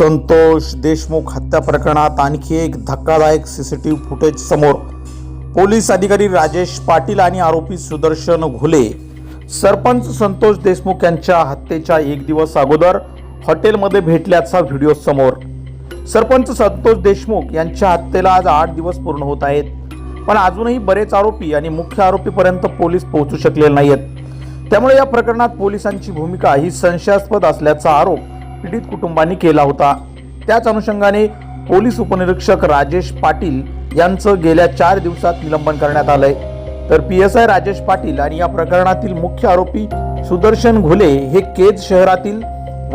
संतोष देशमुख हत्या प्रकरणात आणखी एक धक्कादायक सी सी टी फुटेज समोर. पोलीस अधिकारी राजेश पाटील आणि आरोपी सुदर्शन घुले. सरपंच संतोष देशमुख यांच्या हत्येच्या एक दिवस अगोदर हॉटेलमध्ये भेटल्याचा व्हिडिओ समोर. सरपंच संतोष देशमुख यांच्या हत्येला आज आठ दिवस पूर्ण होत आहेत. पण अजूनही बरेच आरोपी आणि मुख्य आरोपीपर्यंत पोलीस पोहोचू शकलेले नाहीत त्यामुळे या प्रकरणात पोलिसांची भूमिका ही संशयास्पद असल्याचा आरोप पीडित कुटुंबांनी केला होता. त्याच अनुषंगाने पोलीस उपनिरीक्षक राजेश पाटील यांचं गेल्या चार दिवसात निलंबन करण्यात आलंय. तर P S I Rajesh Patil आणि या प्रकरणातील मुख्य आरोपी सुदर्शन घुले हे केज शहरातील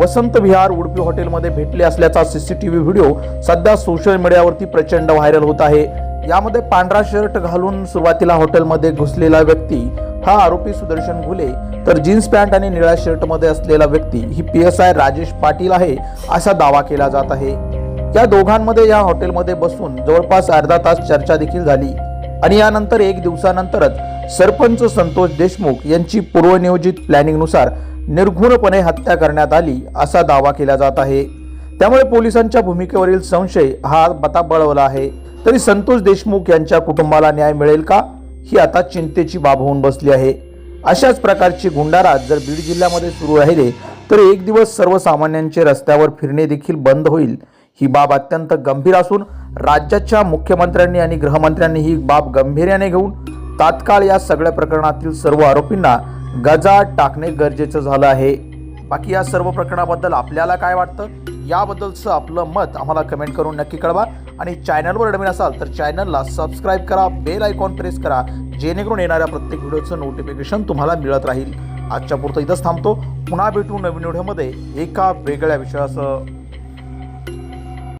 वसंत विहार उडपी हॉटेलमध्ये भेटले असल्याचा सीसीटीव्ही व्हिडिओ सध्या सोशल मीडियावरती प्रचंड व्हायरल होत आहे. यामध्ये पांढरा शर्ट घालून सुरुवातीला हॉटेलमध्ये घुसलेला व्यक्ती हा आरोपी सुदर्शन घुले तर जीन्स पॅन्ट आणि निळ्या शर्टमध्ये असलेला व्यक्ती ही P S I Rajesh Patil आहे असा दावा केला जात आहे. या दोघांमध्ये या हॉटेलमध्ये बसून जवळपास अर्धा तास चर्चा देखील झाली आणि यानंतर एक दिवसानंतरच सरपंच संतोष देशमुख यांची पूर्वनियोजित प्लॅनिंगनुसार निर्घुणपणे हत्या करण्यात आली असा दावा केला जात आहे. त्यामुळे पोलिसांच्या भूमिकेवरील संशय हा बता बळवला आहे. तरी संतोष देशमुख यांच्या कुटुंबाला न्याय मिळेल का? ही आता चिंतेची बाब होऊन बसली आहे. अशाच प्रकारची गुंडारात जर बीड जिल्ह्यामध्ये सुरू राहिले तर एक दिवस सर्वसामान्यांचे रस्त्यावर फिरणे देखील बंद होईल. ही बाब अत्यंत गंभीर असून राज्याच्या मुख्यमंत्र्यांनी आणि गृहमंत्र्यांनी ही बाब गंभीर्याने घेऊन तात्काळ या सगळ्या प्रकरणातील सर्व आरोपींना गजा टाकणे गरजेचं झालं आहे. बाकी या सर्व प्रकरणाबद्दल आपल्याला काय वाटतं? याबद्दलचं आपलं मत आम्हाला कमेंट करून नक्की कळवा. आणि चॅनलवर नवीन असाल तर चॅनलला सबस्क्राईब करा बेल आयकॉन प्रेस करा जेणेकरून येणाऱ्या प्रत्येक व्हिडिओचं नोटिफिकेशन तुम्हाला मिळत राहील. आजच्या पुरतं इथंच थांबतो. पुन्हा भेटू नवीन व्हिडिओमध्ये एका वेगळ्या विषयासह.